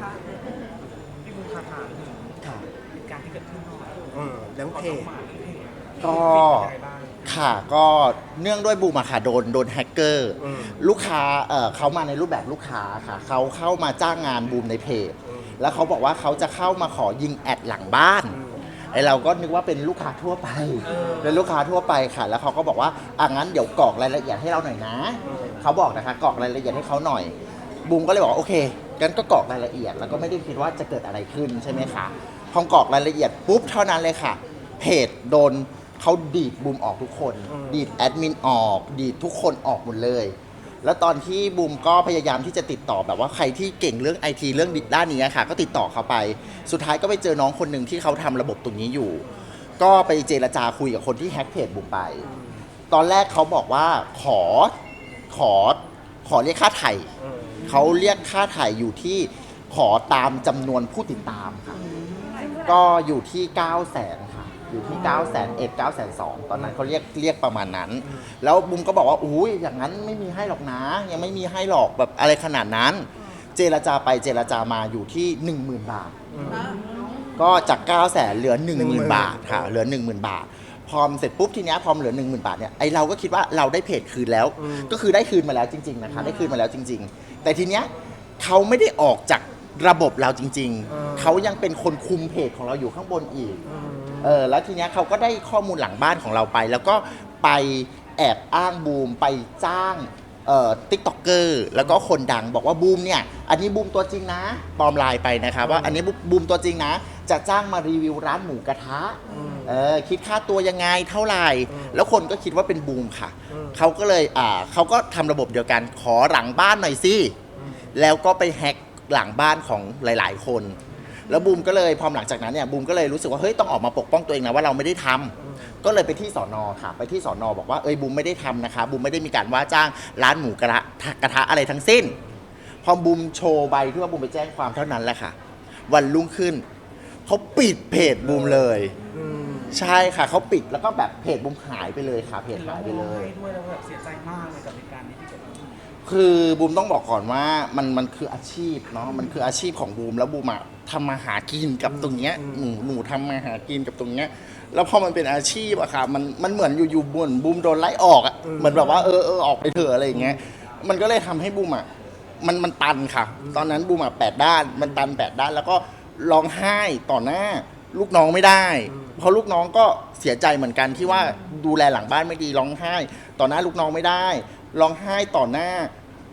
คะพี่บุญคาถามถึงค่ะเหตุการณ์ที่เกิดขึ้นหน่อยเออเรื่องเพจก่อนต้องมาเรื่องเพจ ก็ เป็นยังไงบ้างค่ะก็เนื่องด้วยบูมอะค่ะโดนโดนแฮกเกอร์ อืม ลูกค้าเอ่อเขามาในรูปแบบลูกค้าค่ะเขาเข้ามาจ้างงานบูมในเพจ แล้วเขาบอกว่าเขาจะเข้ามาขอยิงแอดหลังบ้านไอเราก็นึกว่าเป็นลูกค้าทั่วไป เป็นลูกค้าทั่วไปค่ะ แล้วเขาก็บอกว่าอะงั้นเดี๋ยวกรอกรายละเอียดให้เราหน่อยนะ เขาบอกนะคะกรอกรายละเอียดให้เขาหน่อยบูมก็เลยบอกว่าโอเค งั้นก็กรอกรายละเอียด แล้วก็ไม่ได้คิดว่าจะเกิดอะไรขึ้นใช่ไหมคะพอกรอกรายละเอียดปุ๊บเท่านั้นเลยค่ะ เพจโดนเขาดีดบูมออกทุกคน ดีดแอดมินออก ดีดทุกคนออกหมดเลย แล้วตอนที่บูมก็พยายามที่จะติดต่อแบบว่าใครที่เก่งเรื่องไอทีเรื่องด้านนี้ค่ะ ก็ติดต่อเขาไป สุดท้ายก็ไปเจอน้องคนหนึ่งที่เขาทำระบบตรงนี้อยู่ ก็ไปเจรจาคุยกับคนที่แฮ็กเพจบูมไป ตอนแรกเขาบอกว่าขอขอขอเรียกค่าไถ่ เขาเรียกค่าไถ่อยู่ที่ขอตามจำนวนผู้ติดตามค่ะ ก็อยู่ที่ 9 0 0แสนค่ะ อยู่ที่ 9 0 0 0 0 1 9 0 0 0 2ตอนนั้นเขาเรียกเรียกประมาณนั้น แล้วบุมก็บอกว่าอุ้ยอย่างนั้นไม่มีให้หรอกนะ ยังไม่มีให้หรอกแบบอะไรขนาดนั้น เจรจาไปเจรจามาอยู่ที่ 10,000 บาท ก็จาก 9 0 0แสนเหลือ 10,000 บาทค่ะ เหลือ 10,000 บาท พอมเสร็จปุ๊บทีเนี้ยพอมเหลือ10,000 บาทเนี่ยไอเราก็คิดว่าเราได้เพจคืนแล้วก็คือได้คืนมาแล้วจริงๆนะคะได้คืนมาแล้วจริง ๆ แต่ทีเนี้ยเขาไม่ได้ออกจากระบบเราจริงๆเขายังเป็นคนคุมเพจของเราอยู่ข้างบนอีก เออแล้วทีเนี้ยเขาก็ได้ข้อมูลหลังบ้านของเราไป แล้วก็ไปแอบอ้างบูมไปจ้างเอ่อติ๊กต็อกเกอร์แล้วก็คนดังบอกว่าบูมเนี่ย อันนี้บูมตัวจริงนะปลอมไลน์ไปนะครับว่าอันนี้บูบูมตัวจริงนะ จะจ้างมารีวิวร้านหมูกระทะ เออคิดค่าตัวยังไงเท่าไหร่แล้วคนก็คิดว่าเป็นบูมค่ะเขาก็เลยอ่าเขาก็ทำระบบเดียวกันขอหลังบ้านหน่อยสิ แล้วก็ไปแฮ็กหลังบ้านของหลาย ๆ คน แล้วบูมก็เลยพอหลังจากนั้นเนี่ยบูมก็เลยรู้สึกว่าเฮ้ยต้องออกมาปกป้องตัวเองนะว่าเราไม่ได้ทำก็เลยไปที่สอนอค่ะ ไปที่สอนอบอกว่าเอ้ยบูมไม่ได้ทำนะคะบูมไม่ได้มีการว่าจ้างร้านหมูกระทะกระทะอะไรทั้งสิ้น พอบูมโชว์ใบที่ว่าบูมไปแจ้งความเท่านั้นแหละค่ะ วันรุ่งขึ้นเขาปิดเพจบูมเลย ใช่ค่ะเขาปิดแล้วก็แบบเพจบูมหายไปเลยค่ะเพจหายไปเลยให้ด้วยแล้วแบบเสียใจมากเลยกับเหตุการณ์นี้ที่เกิดขึ้นคือบูมต้องบอกก่อนว่ามันมันคืออาชีพเนาะมันคืออาชีพของบูมแล้วบูมอะทำมาหากินกับตรงเนี้ยหนูหนูทำมาหากินกับตรงเนี้ยแล้วพอมันเป็นอาชีพอะค่ะมันมันเหมือนอยู่ๆบุนบูมโดนไล่ออกอะเหมือนแบบว่าเออเออออกไปเถอะอะไรอย่างเงี้ยมันก็เลยทำให้บูมอะมันมันตันค่ะ ตอนนั้นบูมอะแปดด้านมันตันแปดด้านแล้วก็ร้องไห้ต่อหน้า ลูกน้องไม่ได้ เพราะลูกน้องก็เสียใจเหมือนกันที่ว่าดูแลหลังบ้านไม่ดีร้องไห้ ต่อหน้าลูกน้องไม่ได้ร้องไห้ต่อหน้า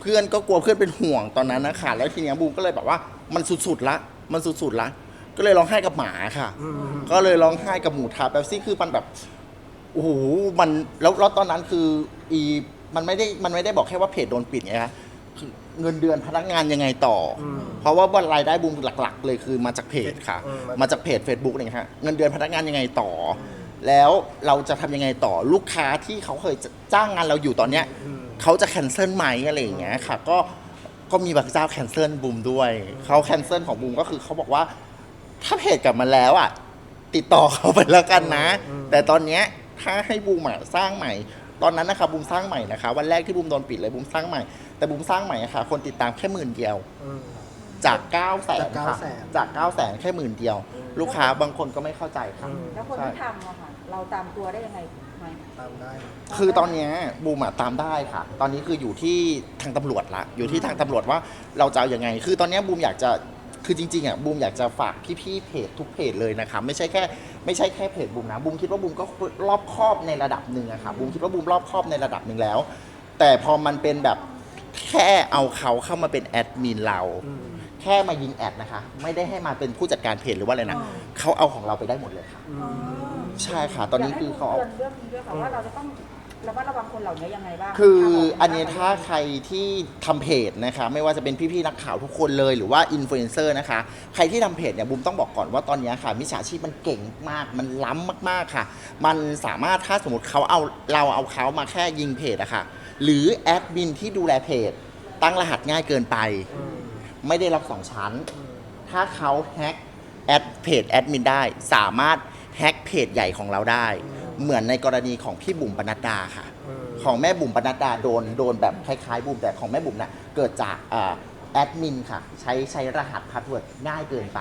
เพื่อนก็กลัวเพื่อนเป็นห่วงตอนนั้นนะค่ะแล้วทีเนี้ยบูมก็เลยแบบว่ามันสุดๆละ มันสุดๆละ ก็เลยร้องไห้กับหมาค่ะ ก็เลยร้องไห้กับหมูทาแป๊บซี่คือมันแบบโอ้โหมันแล้วแล้วตอนนั้นคืออีมันไม่ได้มันไม่ได้บอกแค่ว่าเพจโดนปิดไงคะคือ เงินเดือนพนักงานยังไงต่ออเพราะว่าวันรายได้บูมหลัก ๆ เลยคือมาจากเพจค่ะอืมมาจากเพจ Facebook เนี่ยฮะเงินเดือนพนักงานยังไงต่ออแล้วเราจะทำยังไงต่อลูกค้าที่เขาเคยจ้างงานเราอยู่ตอนเนี้ยเขาจะแคนเซิลไหมอะไรอย่างเงี้ยค่ะ ก็ก็มีบางเจ้าแคนเซิลบูมด้วยเขาแคนเซิลของบูมก็คือเขาบอกว่า ถ้าเพจกลับมาแล้วอะ ติดต่อเขาไปแล้วกันนะ แต่ตอนเนี้ยถ้าให้บูมอะสร้างใหม่ ตอนนั้นนะคะบูมสร้างใหม่นะคะ วันแรกที่บูมโดนปิดเลยบูมสร้างใหม่ แต่บูมสร้างใหม่อะค่ะ คนติดตามแค่หมื่นเดียวจาก9ก้าแสนจากค่ะ900,000 จาก9ก้าแสนแค่หมื่นเดียว ลูกค้าบางคนก็ไม่เข้าใจค่ะแล้วคนที่ทำอะค่ะ เราตามตัวได้ยังไงไหมตามได้ คือตอนเนี้ยบูมอะตามได้ค่ะ ตอนนี้คืออยู่ที่ทางตำรวจละ อยู่ที่ทางตำรวจว่าเราจะเอายังไง คือตอนเนี้ยบูมอยากจะ คือจริงๆอะบูมอยากจะฝากพี่ๆเพจทุกเพจเลยนะคะ ไม่ใช่แค่ไม่ใช่แค่เพจบูมนะ บูมคิดว่าบูมก็รอบครอบในระดับหนึ่งอะค่ะ บูมคิดว่าบูมรอบครอบในระดับหนึ่งแล้ว แต่พอมันเป็นแบบ แค่เอาเขาเข้ามาเป็นแอดมินเรา แค่มายิงแอดนะคะ ไม่ได้ให้มาเป็นผู้จัดการเพจหรือว่าอะไรนะเขาเอาของเราไปได้หมดเลยค่ะ ใช่ค่ะ ตอนนี้คือเขาเอา ยกให้เตือนเรื่องนี้ด้วยค่ะว่าเราจะต้องระมัดระวังคนเหล่านี้ยังไงบ้างคือทางกอันนี้ถ้าใครที่ทำเพจนะคะ ไม่ว่าจะเป็นพี่ๆนักข่าวทุกคนเลยหรือว่าอินฟลูเอนเซอร์นะคะ ใครที่ทำเพจเนี่ยบุมต้องบอกก่อนว่าตอนนี้ค่ะมิจฉาชีพมันเก่งมากมันล้ำมากๆค่ะ มันสามารถถ้าสมมติเขาเอาเราเอาเขามาแค่ยิงเพจอะค่ะ หรือแอดมินที่ดูแลเพจ ตั้งรหัสง่ายเกินไป ไม่ได้รับสองชั้น ถ้าเขาแฮ็กแอดเพจแอดมินได้ สามารถแฮ็กเพจใหญ่ของเราได้ เหมือนในกรณีของพี่บุ๋มปนัดดาค่ะ ของแม่บุ๋มปนัดดาโดนโดนแบบคล้ายๆบุ๋มแต่ของแม่บุ๋มน่ะเกิดจากอ่าแอดมินค่ะ ใช้ใช้รหัสพาสเวิร์ดง่ายเกินไป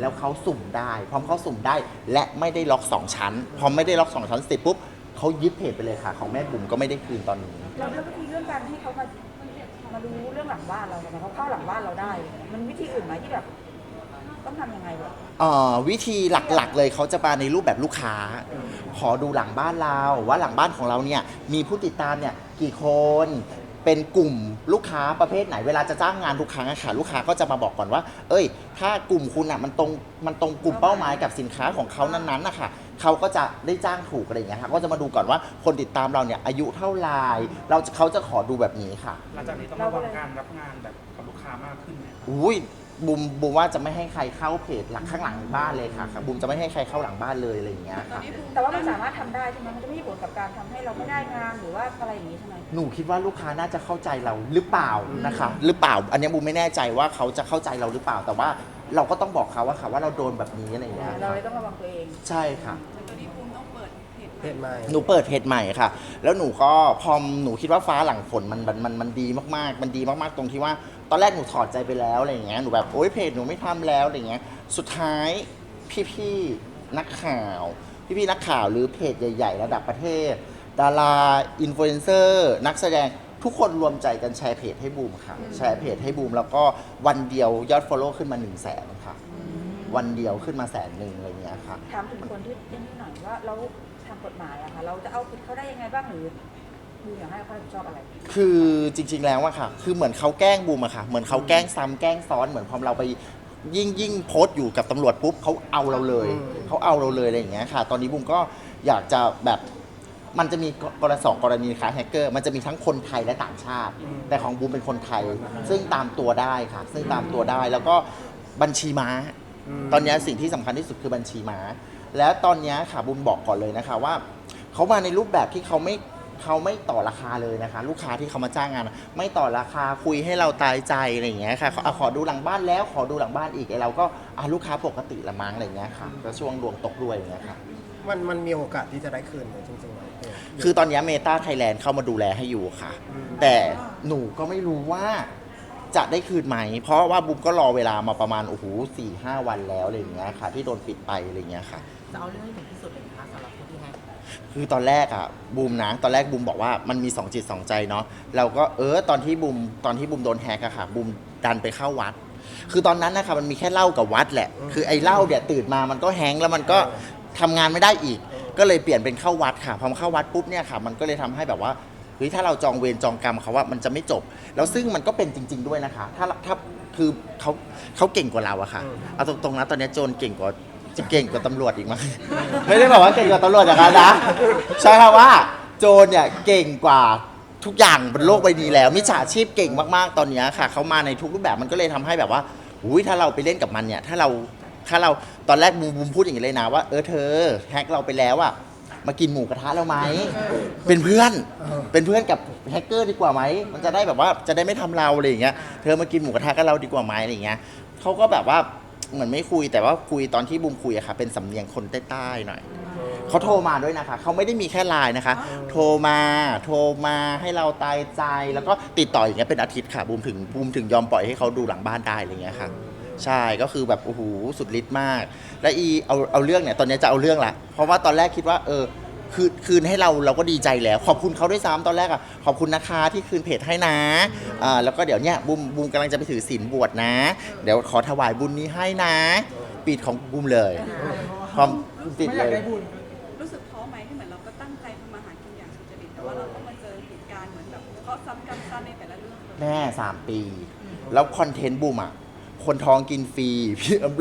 แล้วเขาสุ่มได้ พร้อมเขาสุ่มได้ และไม่ได้ล็อก 2 ชั้น พอไม่ได้ล็อก 2 ชั้นเสร็จปุ๊บ เขายึดเพจไปเลยค่ะ ของแม่บุ๋มก็ไม่ได้คืนตอนนี้แล้วแล้ววิธีเรื่องการที่เขามามารู้เรื่องหลังบ้านเราทำไมเขาเข้าหลังบ้านเราได้ มันวิธีอื่นไหมที่แบบ ต้องทำยังไงวะเอ่อวิธีหลักๆเลยเขาจะมาในรูปแบบลูกค้า ขอดูหลังบ้านเราว่าหลังบ้านของเราเนี่ยมีผู้ติดตามเนี่ยกี่คนเป็นกลุ่มลูกค้าประเภทไหนเวลาจะจ้างงานทุกครั้งอะค่ะลูกค้าก็จะมาบอกก่อนว่า เอ้ย ถ้ากลุ่มคุณอะมันตรงมันตรงกลุ่มเป้าหมายกับสินค้าของเขานั้นๆนะคะ เขาก็จะได้จ้างถูกอะไรอย่างเงี้ยค่ะก็จะมาดูก่อนว่าคนติดตามเราเนี่ยอายุเท่าไหรเราจะเขาจะขอดูแบบนี้ค่ะ หลังจากนี้ต้องระวังการรับงานแบบกับลูกค้ามากขึ้นไหมครับอุ้ยบุมบุมว่าจะไม่ให้ใครเข้าเพจหลังข้างหลังบ้านเลยค่ะครับบุมจะไม่ให้ใครเข้าหลังบ้านเลยอะไรอย่างเงี้ยค่ะ แต่ว่ามันสามารถทำได้ใช่ไหมมันจะไม่มีผลกับการทำให้เราไม่ได้งานหรือว่าอะไรอย่างนี้ใช่ไหม หนูคิดว่าลูกค้าน่าจะเข้าใจเราหรือเปล่านะคะ หรือเปล่า อันนี้บุมไม่แน่ใจว่าเขาจะเข้าใจเราหรือเปล่าแต่ว่าเราก็ต้องบอกเขาว่าค่ะว่าเราโดนแบบนี้อะไรอย่างเงี้ยเราค่ะเลยต้องระวังตัวเอง ใช่ค่ะตัวนี้ภูมิต้องเปิดเพจเพจใหม่ หนูเปิดเพจใหม่ค่ะ แล้วหนูก็พอหนูคิดว่าฟ้าหลังฝนมันมันมันมันดีมากๆ มันดีมากๆตรงที่ว่า ตอนแรกหนูถอดใจไปแล้วอะไรอย่างเงี้ย หนูแบบโอ๊ยเพจหนูไม่ทำแล้วอะไรอย่างเงี้ย สุดท้ายพี่ๆนักข่าว พี่ๆนักข่าวหรือเพจใหญ่ ๆ ระดับประเทศ ดารา อินฟลูเอนเซอร์ นักแสดง ทุกคนรวมใจกันแชร์เพจให้บูมค่ะ แชร์เพจให้บูมแล้วก็วันเดียวยอด Follow ขึ้นมา1 0 0 0 0แสนค่ะ วันเดียวขึ้นมาแสนหนึ่งอะไรอย่างเงี้ยค่ะ ถามถึงคนที่นี่หน่อยว่าเราทางกฎหมายอะค่ะ เราจะเอาผิดเขาได้ยังไงบ้างหรือดูอยากให้เขารับผิดชอบอะไร คือจริง ๆ แล้วอะค่ะ คือเหมือนเขาแกล้งบูมอะค่ะ เหมือนเขาแกล้งซ้ำแกล้งซ้อนเหมือนพอเราไปยิ่งยิ่งโพสต์อยู่กับตำรวจปุ๊บเขาเอาเราเลย เขาเอาเราเลยอะไรอย่างเงี้ยค่ะ ตอนนี้บูมก็อยากจะแบบ มันจะมีกรณีสองกรณีคล้ายแฮกเกอร์ มันจะมีทั้งคนไทยและต่างชาติ แต่ของบูมเป็นคนไทย ซึ่งตามตัวได้ค่ะ ซึ่งตามตัวได้แล้วก็บัญชีม้า ตอนนี้สิ่งที่สำคัญที่สุดคือบัญชีม้า แล้วตอนนี้ค่ะบุญบอกก่อนเลยนะคะว่าเขามาในรูปแบบที่เขาไม่เขาไม่ต่อราคาเลยนะคะ ลูกค้าที่เขามาจ้างงานอะไม่ต่อราคาคุยให้เราตายใจอะไรอย่างเงี้ยค่ะขอขอดูหลังบ้านแล้วขอดูหลังบ้านอีกไอ้เราก็อะลูกค้าปกติละมั้งอะไรอย่างเงี้ยค่ะแล้วช่วงดวงตกด้วยอย่างเงี้ยค่ะ มันมันมีโอกาสที่จะได้คืนไหมจริงๆแล้วเพจคือตอนนี้เมตาไทยแลนด์เข้ามาดูแลให้อยู่ค่ะแต่หนูก็ไม่รู้ว่าจะได้คืนไหม เพราะว่าบุมก็รอเวลามาประมาณโอ้โหสี่ห้าวันแล้วอะไรอย่างเงี้ยค่ะ ที่โดนปิดไปอะไรอย่างเงี้ยค่ะ จะเอาเรื่องให้ถึงที่สุดเลยนะคะสำหรับผู้ที่แฮกคือตอนแรกอะบูมนะ ตอนแรกบูมบอกว่ามันมีสองจิตสองใจเนาะเราก็เออตอนที่บูมตอนที่บูมโดนแฮกอะค่ะบูมดันไปเข้าวัด คือตอนนั้นนะคะมันมีแค่เหล้ากับวัดแหละ คือไอ้เหล้าเนี่ยตื่นมามันก็แฮงก์แล้วมันก็ ทำงานไม่ได้อีก ก็เลยเปลี่ยนเป็นเข้าวัดค่ะพอมาเข้าวัดปุ๊บเนี่ยค่ะ มันก็เลยทำให้แบบว่าเฮ้ยถ้าเราจองเวรจองกรรมเขาว่ามันจะไม่จบ แล้วซึ่งมันก็เป็นจริง ๆ ด้วยนะคะ ถ้าถ้าคือเขาเขาเก่งกว่าเราอะค่ะเอาตรงๆนะตอนนี้โจรเก่งกว่าจะเก่งกว่าตำรวจอีกมั้ง ไม่ได้บอกว่าเก่งกว่าตำรวจอย่างนั้นนะใช่ค่ะว่าโจรเนี่ยเก่งกว่าทุกอย่างบนโลกใบนี้แล้วมิจฉาชีพเก่งมากๆตอนเนี้ยค่ะเขามาในทุกรูปแบบมันก็เลยทำให้แบบว่าอุ้ยถ้าเราไปเล่นกับมันเนี่ยถ้าเรา ถ้าเราตอนแรกบูมบูมพูดอย่างนี้เลยนะว่า เออเธอแฮกเราไปแล้วอะมากินหมูกระทะเราไหม เป็นเพื่อน เป็นเพื่อนกับแฮกเกอร์ดีกว่าไหม มันจะได้แบบว่าจะได้ไม่ทำเราอะไรอย่างเงี้ย เธอมากินหมูกระทะกับเราดีกว่าไหมอะไรอย่างเงี้ยเขาก็แบบว่าเหมือนไม่คุยแต่ว่าคุยตอนที่บูมคุยอะค่ะ เป็นสำเนียงคนใต้ๆหน่อย เขาโทรมาด้วยนะคะ เขาไม่ได้มีแค่ไลน์นะคะ โทรมา โทรมาให้เราตายใจ แล้วก็ติดต่ออย่างเงี้ยเป็นอาทิตย์ค่ะบูมถึงบูมถึงยอมปล่อยให้เขาดูหลังบ้านได้อะไรเงี้ยค่ะ ใช่ก็คือแบบโอ้โหสุดฤทธิ์มาก และอีเอาเอาเรื่องเนี่ยตอนนี้จะเอาเรื่องละเพราะว่าตอนแรกคิดว่าเออคืนคืนให้เราเราก็ดีใจแล้ว ขอบคุณเขาด้วยซ้ำตอนแรกอะขอบคุณนะคะที่คืนเพจให้นะอ่าแล้วก็เดี๋ยวเนี่ยบูมบูมกำลังจะไปถือศีลบวชนะ เดี๋ยวขอถวายบุญนี้ให้นะ ปิดของบูมเลยพร้อมปิดเลย รู้สึกท้อไหมที่เหมือนเราก็ตั้งใจทำมาหากินอย่างสุจริตแต่ว่าเราต้องมาเจอเหตุการณ์เหมือนแบบเคราะห์ซ้ำกรรมซัดในแต่ละเรื่องเลย แม่สามปี แล้วคอนเทนต์บูมอะ คนท้องกินฟรี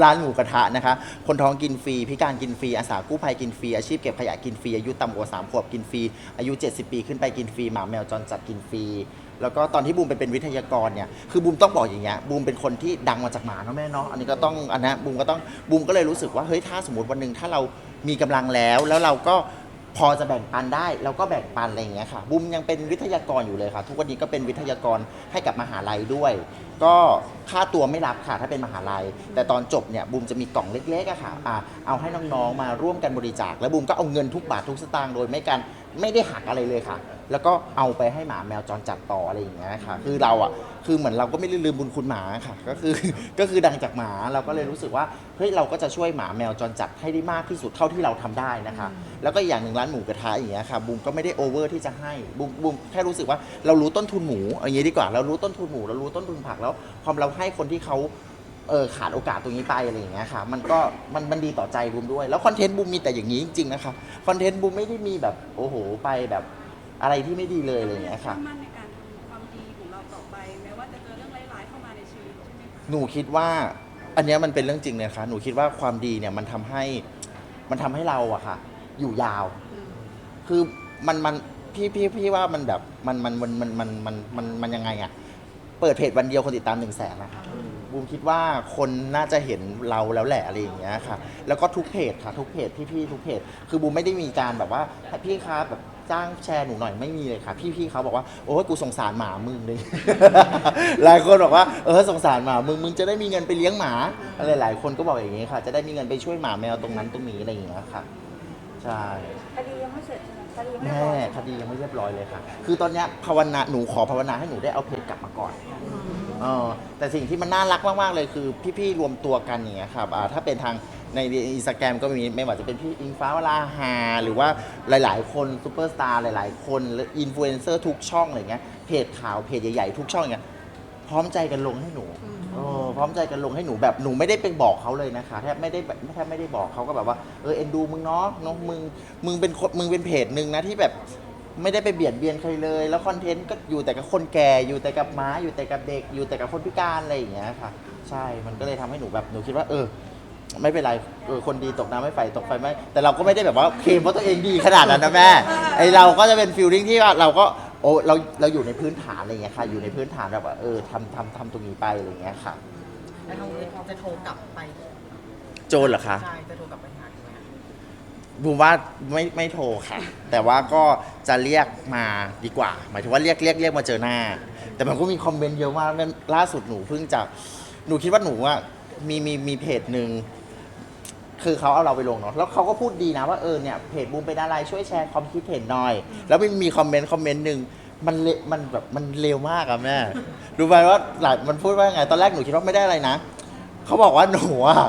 ร้านหมูกระทะนะคะ คนท้องกินฟรีพิการกินฟรีอาสากู้ภัยกินฟรีอาชีพเก็บขยะกินฟรีอายุต่ำกว่า3ขวบกินฟรีอายุ 70 ปีขึ้นไปกินฟรีหมาแมวจรจัดกินฟรีแล้วก็ตอนที่บูมไปเป็นวิทยากรเนี่ยคือบูมต้องบอกอย่างเงี้ยบูมเป็นคนที่ดังมาจากหมาเนาะแม่เนาะอันนี้ก็ต้องอันนะบูมก็ต้องบูมก็เลยรู้สึกว่าเฮ้ยถ้าสมมติวันหนึ่งถ้าเรามีกำลังแล้วแล้วเราก็ พอจะแบ่งปันได้เราก็แบ่งปันอะไรอย่างเงี้ยค่ะบุมยังเป็นวิทยากรอยู่เลยค่ะ ทุกวันนี้ก็เป็นวิทยากรให้กับมหาลัยด้วย ก็ค่าตัวไม่รับค่ะถ้าเป็นมหาลัย แต่ตอนจบเนี่ยบุมจะมีกล่องเล็กๆอะค่ะอ่าเอาให้น้องๆมาร่วมกันบริจาค แล้วบุมก็เอาเงินทุกบาททุกสตางค์โดยไม่การ ไม่ได้หักอะไรเลยค่ะ แล้วก็เอาไปให้หมาแมวจรจัดต่ออะไรอย่างเงี้ยค่ะ คือเราอะ คือเหมือนเราก็ไม่ได้ลืมบุญคุณหมาค่ะ ก็คือ ก็คือดังจากหมา เราก็เลยรู้สึกว่า เฮ้ย เราก็จะช่วยหมาแมวจรจัดให้ได้มากที่สุดเท่าที่เราทำได้นะคะ แล้วก็อีกอย่างหนึ่งร้านหมูกระทะอย่างเงี้ยค่ะบูมก็ไม่ได้โอเวอร์ที่จะให้บูมบูมแค่รู้สึกว่าเรารู้ต้นทุนหมูเอาอย่างนี้ดีกว่า เรารู้ต้นทุนหมู เรารู้ต้นทุนผักแล้ว พอเราให้คนที่เขา เออขาดโอกาสตรงนี้ไปอะไรอย่างเงี้ยค่ะมันก็มันมันดีต่อใจบูมด้วย แล้วคอนเทนต์บูมมีแต่อย่างนี้จริงๆนะคะคอนเทนต์บูมไม่ได้มีแบบโอ้โหไปแบบอะไรที่ไม่ดีเลยอะไรอย่างเงี้ยค่ะ มั่นในการทำความดีของเราต่อไป แม้ว่าจะเจอเรื่องร้ายๆเข้ามาในชีวิตใช่ไหมคะหนูคิดว่าอันเนี้ยมันเป็นเรื่องจริงเลยนะคะหนูคิดว่าความดีเนี่ยมันทำให้มันทำให้เราอะค่ะ อยู่ยาว คือมันมันพี่พี่พี่ว่ามันแบบมันมันมันมันมันมันมันมันยังไงอะเปิดเพจวันเดียวคนติดตามหนึ่งแสนนะคะ บูมคิดว่าคนน่าจะเห็นเราแล้วแหละอะไรอย่างเงี้ยค่ะ แล้วก็ทุกเพจค่ะ ทุกเพจพี่พี่ๆทุกเพจ คือบูมไม่ได้มีการแบบว่าให้พี่ครับแบบจ้างแชร์หนูหน่อยไม่มีเลยค่ะพี่พี่ๆเขาบอกว่าโอ้ยกูสงสารหมามึงเลย หลายคนบอกว่าเออสงสารหมามึงมึงจะได้มีเงินไปเลี้ยงหมาอะไรหลายคนก็บอกอย่างงี้ค่ะ จะได้มีเงินไปช่วยหมาแมวตรงนั้นตรงนี้อะไรอย่างเงี้ยค่ะใช่คดียังไม่เสร็จใช่ไหมคดียังไม่แม่เรียบร้อยคดียังไม่เรียบร้อยเลยค่ะ คือตอนเนี้ยภาวนาหนูขอภาวนาให้หนูได้เอาเพจกลับมาก่อน เออแต่สิ่งที่มันน่ารักมากๆเลยคือพี่ๆรวมตัวกันอย่างเงี้ยครับอ่าถ้าเป็นทางในอินสตาแกรมก็มีไม่ว่าจะเป็นพี่อิงฟ้าวราหา หรือว่าหลายๆ คนซูเปอร์สตาร์หลายๆ คนหรืออินฟลูเอนเซอร์ทุกช่องอะไรเงี้ยเพจข่าวเพจใหญ่ๆทุกช่องอย่างเงี้ยพร้อมใจกันลงให้หนูเออพร้อมใจกันลงให้หนูแบบหนูไม่ได้ไปบอกเขาเลยนะคะแทบไม่ได้แบบแทบไม่ได้บอกเขาก็แบบว่าเออเอ็นดูมึงเนาะเนาะมึงมึงเป็นคนมึงเป็นเพจหนึ่งนะที่แบบ ไม่ได้ไปเบียดเบียนใครเลย แล้วคอนเทนต์ก็อยู่แต่กับคนแก่อยู่แต่กับม้าอยู่แต่กับเด็ก อยู่แต่กับคนพิการอะไรอย่างเงี้ยค่ะ ใช่มันก็เลยทำให้หนูแบบหนูคิดว่า เออ ไม่เป็นไรเออคนดีตกน้ำไม่ไฟตกไฟไหมแต่เราก็ไม่ได้แบบว่าเคลมว่าตัวเองดีขนาดนั้นนะแม่ไอเราก็จะเป็นฟิลลิ่งที่ว่าเราก็โอ้เราเราอยู่ในพื้นฐานอะไรอย่างเงี้ยค่ะ อยู่ในพื้นฐานแบบว่าเออทำทำทำตรงนี้ไปอะไรอย่างเงี้ยค่ะ แล้วน้องเอิร์ธจะโทรกลับไปโจรเหรอคะ ใช่จะโทรกลับไปหาไหมคะ บูมว่าไม่ไม่โทรค่ะ แต่ว่าก็จะเรียกมาดีกว่า หมายถึงว่าเรียกเรียกเรียกมาเจอหน้า แต่มันก็มีคอมเมนต์เยอะมากล่าสุดหนูเพิ่งจะหนูคิดว่าหนูอะมีมีมีเพจหนึ่งคือเขาเอาเราไปลงเนาะแล้วเขาก็พูดดีนะว่าเออเนี่ยเพจบูมเป็นอะไรช่วยแชร์ความคิดเห็นหน่อย แล้วมันมีคอมเมนต์คอมเมนต์หนึ่งมันเลมันแบบมันเร็วมากอะแม่รู้ไหมว่าหลายมันพูดว่าไงตอนแรกหนูคิดว่าไม่ได้อะไรนะเขาบอกว่าหนูอะ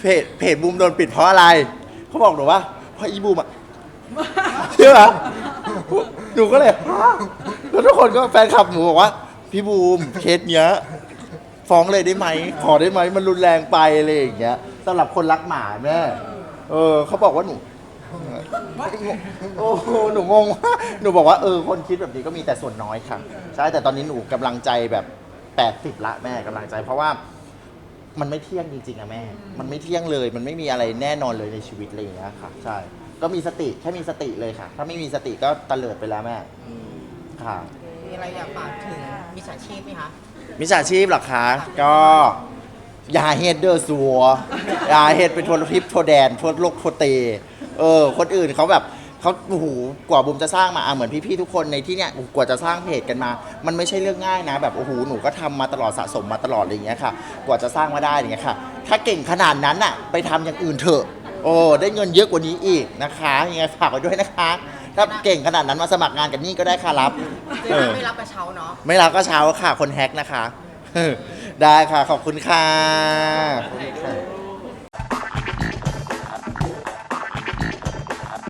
เพจเพจบูมโดนปิดเพราะอะไร เขาบอกหนูว่าเพราะอีบูมอะเชื่อไหมหนูก็เลยฮะแล้วทุกคนก็แฟนคลับหนูบอกว่า พี่บูมเคสเนี้ยฟ้องเลยได้ไหม ขอได้ไหมมันรุนแรงไปอะไรอย่างเงี้ยสำหรับคนรักหมาแม่เออเขาบอกว่าหนูโอ้โหหนูงงว่าหนูบอกว่าเออคนคิดแบบนี้ก็มีแต่ส่วนน้อยค่ะ ใช่แต่ตอนนี้หนูกำลังใจแบบแปดสิบละแม่กำลังใจเพราะว่า มันไม่เที่ยงจริงๆอะแม่ มันไม่เที่ยงเลย มันไม่มีอะไรแน่นอนเลยในชีวิตอะไรอย่างเงี้ยค่ะ ใช่ ก็มีสติ แค่มีสติเลยค่ะ ถ้าไม่มีสติก็ตะเลิดไปแล้วแม่ ค่ะ มีอะไรอยากฝากถึงมิจฉาชีพไหมคะ มิจฉาชีพเหรอคะ ก็ อย่าเฮ็ดเดอร์สัวอย่าเฮ็ดเป็นทัวร์ทิปทัวร์แดนทัวร์โลกทัวร์เต เออ คนอื่นเขาแบบ เขาโอ้โหกว่าบุมจะสร้างมาอะเหมือนพี่ๆทุกคนในที่เนี้ยกว่าจะสร้างเพจกันมา มันไม่ใช่เรื่องง่ายนะ แบบโอ้โหหนูก็ทำมาตลอดสะสมมาตลอดอะไรอย่างเงี้ยค่ะ กว่าจะสร้างมาได้อย่างเงี้ยค่ะ ถ้าเก่งขนาดนั้นอะไปทำอย่างอื่นเถอะ โอ้ได้เงินเยอะกว่านี้อีกนะคะยังไงฝากไว้ด้วยนะคะ ถ้าเก่งขนาดนั้นมาสมัครงานกับนี่ก็ได้ค่ะรับคือเออไม่รับกระเช้าเนาะไม่รับก็เช้าค่ะคนแฮกนะคะได้ค่ะขอบคุณค่ะขอบคุณค่ะ